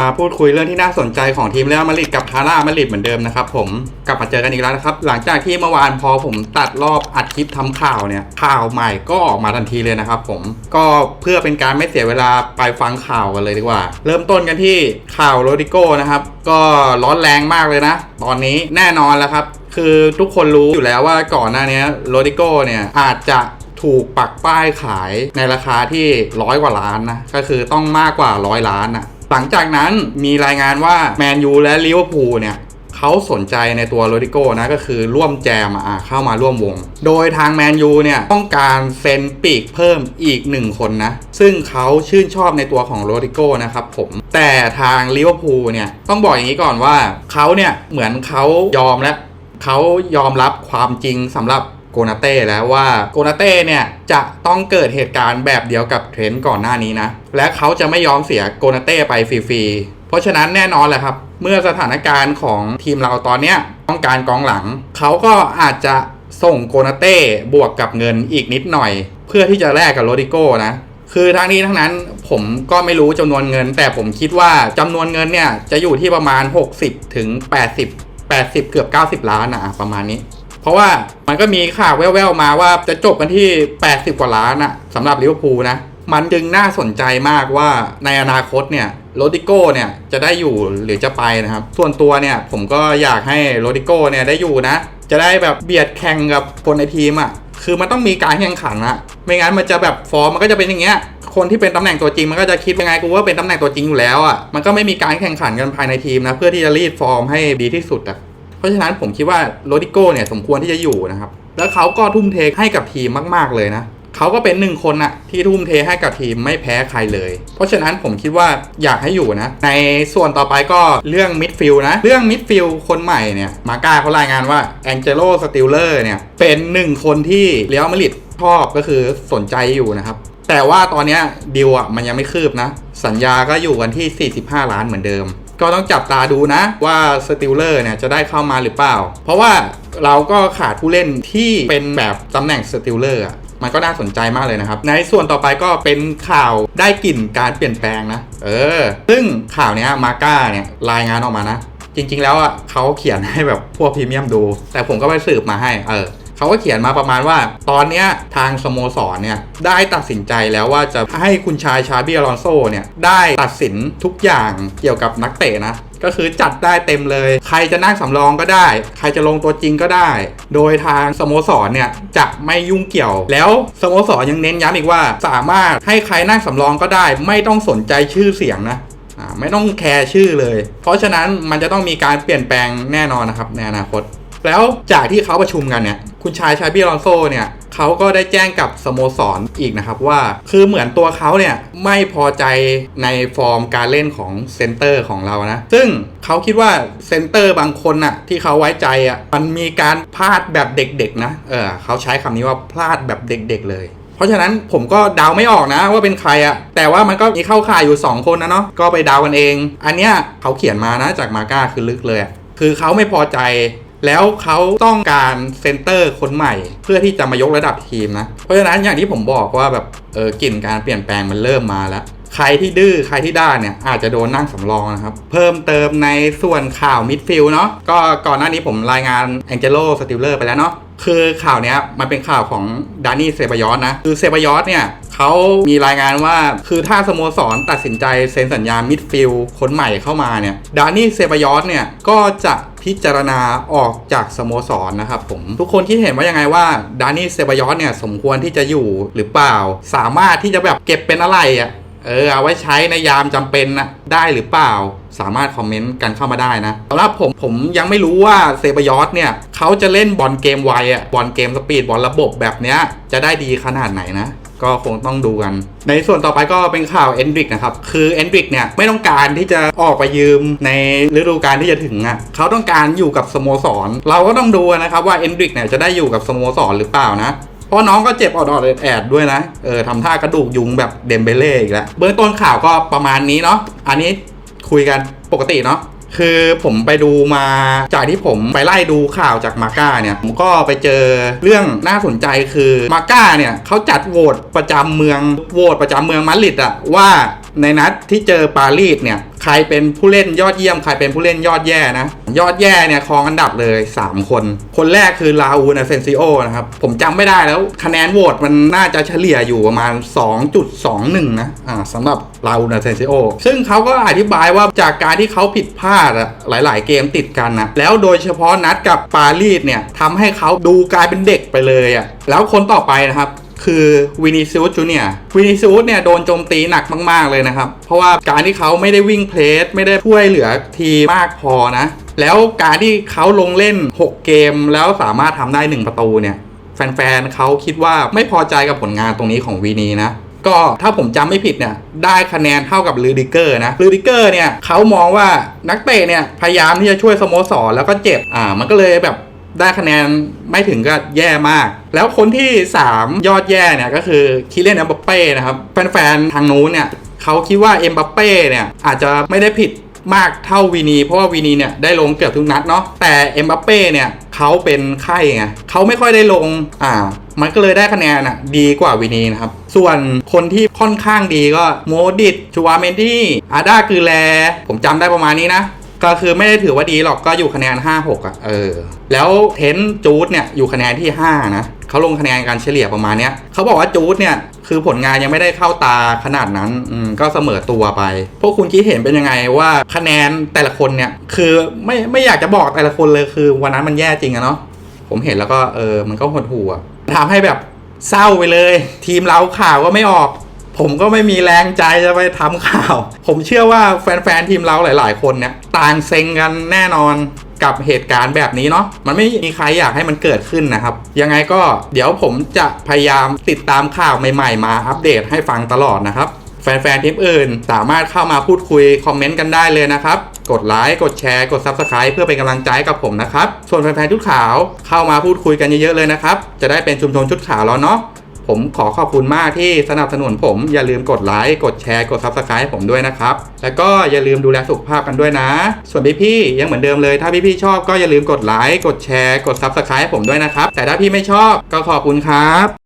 มาพูดคุยเรื่องที่น่าสนใจของทีมเรอัลมาดริดกับคาร่ามาดริดเหมือนเดิมนะครับผมกลับมาเจอกันอีกแล้วนะครับ หลังจากที่เมื่อวานพอผมตัดรอบอัดคลิปทำข่าวเนี่ยข่าวใหม่ก็ออกมาทันทีเลยนะครับผมก็เพื่อเป็นการไม่เสียเวลาไปฟังข่าวกันเลยดีกว่า เริ่มต้นกันที่ข่าวโรดิโก้นะครับก็ร้อนแรงมากเลยนะ ตอนนี้แน่นอนแล้วครับ คือทุกคนรู้อยู่แล้วว่าก่อนหน้านี้โรดิโก้เนี่ยอาจจะถูกปักป้ายขายในราคาที่ร้อยกว่าล้านนะ ก็คือต้องมากกว่าร้อยล้านนะ หลังจากนั้นมีรายงานว่าแมนยูและลิเวอร์พูลเนี่ยเขาสนใจในตัวโรดิโก้นะก็คือร่วมแจมอะเข้ามาร่วมวง โดยทางแมนยูเนี่ยต้องการเซ็นปีกเพิ่มอีกหนึ่งคนนะ ซึ่งเขาชื่นชอบในตัวของโรดิโก้นะครับผม แต่ทางลิเวอร์พูลเนี่ยต้องบอกอย่างนี้ก่อนว่าเขาเนี่ยเหมือนเขายอมแล้วเขายอมรับความจริงสำหรับ โกนาเต้แล้วว่าโกนาเต้เนี่ยจะต้องเกิดเหตุการณ์แบบเดียวกับเทรนต์ก่อนหน้านี้นะ และเขาจะไม่ยอมเสียโกนาเต้ไปฟรีๆ เพราะฉะนั้นแน่นอนแหละครับ เมื่อสถานการณ์ของทีมเราตอนเนี้ยต้องการกองหลัง เขาก็อาจจะส่งโกนาเต้บวกกับเงินอีกนิดหน่อย เพื่อที่จะแลกกับโรดิโก้นะคือทั้งนี้ทั้งนั้นผมก็ไม่รู้จำนวนเงิน แต่ผมคิดว่าจำนวนเงินเนี่ยจะอยู่ที่ประมาณ 60 ถึง 80 80 เกือบ 90 ล้านนะประมาณนี้ เพราะว่ามันก็มีข่าวแว่วๆมาว่าจะจบกันที่ 80 กว่าล้านอะสำหรับลิเวอร์พูลนะ มันจึงน่าสนใจมากว่าในอนาคตเนี่ยโรดิโก้เนี่ยจะได้อยู่หรือจะไปนะครับ ส่วนตัวเนี่ยผมก็อยากให้โรดิโก้เนี่ยได้อยู่นะ จะได้แบบเบียดแข่งกับคนในทีมอะคือมันต้องมีการแข่งขันอะไม่งั้นมันจะแบบฟอร์มมันก็จะเป็นอย่างเงี้ย คนที่เป็นตำแหน่งตัวจริงมันก็จะคิดยังไงกูว่าเป็นตำแหน่งตัวจริงอยู่แล้วอะมันก็ไม่มีการแข่งขันกันภายในทีมนะเพื่อที่จะรีดฟอร์มให้ดีที่สุดอะ เพราะฉะนั้นผมคิดว่าโรดิโก้เนี่ยสมควรที่จะอยู่นะครับ แล้วเขาก็ทุ่มเทให้กับทีมมาก ๆเลยนะเขาก็เป็นหนึ่งคนอะที่ทุ่มเทให้กับทีมไม่แพ้ใครเลย เพราะฉะนั้นผมคิดว่าอยากให้อยู่นะ ในส่วนต่อไปก็เรื่องมิดฟิลนะ เรื่องมิดฟิลคนใหม่เนี่ยมาก้าเขารายงานว่าแองเจโลสติลเลอร์เนี่ยเป็นหนึ่งคนที่เรอัลมาริดชอบก็คือสนใจอยู่นะครับ แต่ว่าตอนนี้ดิวอะมันยังไม่คืบนะ สัญญาก็อยู่กันที่ 45 ล้านเหมือนเดิม ก็ต้องจับตาดูนะว่าสติลเลอร์เนี่ยจะได้เข้ามาหรือเปล่า เพราะว่าเราก็ขาดผู้เล่นที่เป็นแบบตำแหน่งสติลเลอร์อะมันก็น่าสนใจมากเลยนะครับ ในส่วนต่อไปก็เป็นข่าวได้กลิ่นการเปลี่ยนแปลงนะ เออ ซึ่งข่าวนี้มาก้าเนี่ยรายงานออกมานะ จริง ๆ แล้วอะเขาเขียนให้แบบพวกพรีเมียมดู แต่ผมก็ไปสืบมาให้ เออ เขาก็เขียนมาประมาณว่า ตอนเนี้ยทางสโมสรเนี่ยได้ตัดสินใจแล้วว่าจะให้คุณชายชาบีอลอนโซเนี่ยได้ตัดสินทุกอย่างเกี่ยวกับนักเตะนะก็คือจัดได้เต็มเลย ใครจะนั่งสำรองก็ได้ ใครจะลงตัวจริงก็ได้ โดยทางสโมสรเนี่ยจะไม่ยุ่งเกี่ยว แล้วสโมสรยังเน้นย้ำอีกว่า สามารถให้ใครนั่งสำรองก็ได้ ไม่ต้องสนใจชื่อเสียงนะไม่ต้องแคร์ชื่อเลย เพราะฉะนั้นมันจะต้องมีการเปลี่ยนแปลงแน่นอนนะครับในอนาคต แล้วจากที่เขาประชุมกันเนี่ย คุณชายชาบีลอนโซเนี่ยเขาก็ได้แจ้งกับสโมสรอีกนะครับว่า คือเหมือนตัวเขาเนี่ยไม่พอใจในฟอร์มการเล่นของเซนเตอร์ของเรานะ ซึ่งเขาคิดว่าเซนเตอร์บางคนน่ะที่เขาไว้ใจอะมันมีการพลาดแบบเด็กๆนะเออเขาใช้คำนี้ว่าพลาดแบบเด็กๆเลยเพราะฉะนั้นผมก็เดาไม่ออกนะว่าเป็นใครอะแต่ว่ามันก็มีเข้าข่ายอยู่ 2 คนนะเนาะก็ไปเดากันเอง อันเนี้ยเขาเขียนมานะจากมาก้าคือลึกเลยคือเขาไม่พอใจ แล้วเขาต้องการเซนเตอร์คนใหม่ เพื่อที่จะมายกระดับทีมนะ เพราะฉะนั้นอย่างที่ผมบอกว่าแบบเออกลิ่นการเปลี่ยนแปลงมันเริ่มมาแล้ว ใครที่ดื้อใครที่ด้านเนี่ยอาจจะโดนนั่งสำรองนะครับ เพิ่มเติมในส่วนข่าวมิดฟิลเนาะก็ก่อนหน้านี้ผมรายงานแองเจโลสติลเลอร์ไปแล้วเนาะคือข่าวเนี้ยมันเป็นข่าวของดานี่เซบายอสนะคือเซบายอสเนี่ยเขามีรายงานว่าคือถ้าสโมสรตัดสินใจเซ็นสัญญามิดฟิลด์คนใหม่เข้ามาเนี่ยดานี่เซบายอสเนี่ยก็จะ พิจารณาออกจากสโมสรนะครับผม ทุกคนคิดเห็นว่ายังไงว่าดานี่เซบายอสเนี่ยสมควรที่จะอยู่หรือเปล่า สามารถที่จะแบบเก็บเป็นอะไรอะ่ะเออเอาไว้ใช้ในยามจำเป็นนะได้หรือเปล่า สามารถคอมเมนต์กันเข้ามาได้นะสำหรับผมผมยังไม่รู้ว่าเซบายอสเนี่ยเขาจะเล่นบอลเกมไวอะบอลเกมสปีดบอลระบบแบบเนี้ยจะได้ดีขนาดไหนนะ ก็คงต้องดูกัน ในส่วนต่อไปก็เป็นข่าวเอนดริกนะครับ คือเอนดริกเนี่ยไม่ต้องการที่จะออกไปยืมในฤดูกาลที่จะถึงอะเขาต้องการอยู่กับสโมสร เราก็ต้องดูนะครับว่าเอนดริกเนี่ยจะได้อยู่กับสโมสรหรือเปล่านะเพราะน้องก็เจ็บออดอดแอดๆด้วยนะ เออทำท่ากระดูกยุงแบบเดมเบเล่อีกแล้ว เบื้องต้นข่าวก็ประมาณนี้เนาะ อันนี้คุยกันปกติเนาะ คือผมไปดูมาจากที่ผมไปไล่ดูข่าวจากมาก้าเนี่ย ผมก็ไปเจอเรื่องน่าสนใจคือมาก้าเนี่ยเขาจัดโหวตประจำเมืองโหวตประจำเมืองมาดริดอะว่าในนัดที่เจอปารีสเนี่ย ใครเป็นผู้เล่นยอดเยี่ยม ใครเป็นผู้เล่นยอดแย่นะ ยอดแย่เนี่ยครองอันดับเลย 3 คน คนแรกคือลาอูนาเซนซิโอนะครับ ผมจำไม่ได้แล้วคะแนนโหวตมันน่าจะเฉลี่ยอยู่ประมาณ 2.21 นะอ่าสำหรับลาอูนาเซนซิโอซึ่งเขาก็อธิบายว่าจากการที่เขาผิดพลาดอะหลาย ๆ เกมติดกันนะแล้วโดยเฉพาะนัดกับปารีสเนี่ยทำให้เขาดูกลายเป็นเด็กไปเลยอะแล้วคนต่อไปนะครับ คือวินิซิอุสจูเนียวินิซิอุสเนี่ยโดนโจมตีหนักมาก ๆ เลยนะครับ เพราะว่าการที่เขาไม่ได้วิ่งเพลสไม่ได้ช่วยเหลือทีมากพอนะ แล้วการที่เขาลงเล่น 6 เกมแล้วสามารถทำได้ 1 ประตูเนี่ย แฟน ๆเขาคิดว่าไม่พอใจกับผลงานตรงนี้ของวีนีนะก็ถ้าผมจำไม่ผิดเนี่ยได้คะแนนเท่ากับลูดิเกอร์นะลูดิเกอร์เนี่ยเขามองว่านักเตะเนี่ยพยายามที่จะช่วยสโมสรแล้วก็เจ็บอ่ามันก็เลยแบบ ได้คะแนนไม่ถึงก็แย่มาก แล้วคนที่ 3 ยอดแย่เนี่ยก็คือคิเลนเอ็มบัปเป้นะครับ แฟนๆ ทางนู้นเนี่ยเขาคิดว่าเอ็มบัปเป้เนี่ยอาจจะไม่ได้ผิดมากเท่าวีนี เพราะว่าวีนีเนี่ยได้ลงเกือบทุกนัดเนาะแต่เอ็มบัปเป้เนี่ยเขาเป็นไข้ไงเขาไม่ค่อยได้ลงอ่ามันก็เลยได้คะแนนอะดีกว่าวีนีนะครับ ส่วนคนที่ค่อนข้างดีก็โมดิตชูวเมนดี้อาด้าคือแล ผมจำได้ประมาณนี้นะ ก็คือไม่ได้ถือว่าดีหรอกก็อยู่คะแนน 5-6อะเออ แล้วเทนจูดเนี่ยอยู่คะแนนที่ 5 นะเขาลงคะแนนการเฉลี่ยประมาณเนี้ยเขาบอกว่าจูดเนี่ยคือผลงานยังไม่ได้เข้าตาขนาดนั้นอืมก็เสมอตัวไป พวกคุณคิดเห็นเป็นยังไงว่าคะแนนแต่ละคนเนี่ยคือไม่ไม่อยากจะบอกแต่ละคนเลยคือวันนั้นมันแย่จริงอะเนาะผมเห็นแล้วก็เออมันก็หดหู่อะทำให้แบบเศร้าไปเลย ทีมเราข่าวก็ไม่ออก ผมก็ไม่มีแรงใจจะไปทำข่าว ผมเชื่อว่าแฟนๆทีมเราหลาย ๆ คนเนี่ยต่างเซ็งกันแน่นอนกับเหตุการณ์แบบนี้เนาะมันไม่มีใครอยากให้มันเกิดขึ้นนะครับ ยังไงก็เดี๋ยวผมจะพยายามติดตามข่าวใหม่ ๆ มาอัปเดตให้ฟังตลอดนะครับ แฟนๆทีมอื่น สามารถเข้ามาพูดคุย คอมเมนต์กันได้เลยนะครับ กดไลค์กดแชร์กด Subscribe เพื่อเป็นกำลังใจกับผมนะครับ ส่วนแฟนๆชุดขาวเข้ามาพูดคุยกันเยอะๆเลยนะครับ จะได้เป็นชุมชนชุดขาวแล้วเนาะ ผมขอขอบคุณมากที่สนับสนุนผม อย่าลืมกดไลค์ กดแชร์ กด Subscribe ให้ผมด้วยนะครับ แล้วก็อย่าลืมดูแลสุขภาพกันด้วยนะ ส่วนพี่ๆยังเหมือนเดิมเลย ถ้าพี่ๆชอบก็อย่าลืมกดไลค์ กดแชร์ กด Subscribe ให้ผมด้วยนะครับ แต่ถ้าพี่ไม่ชอบก็ขอบคุณครับ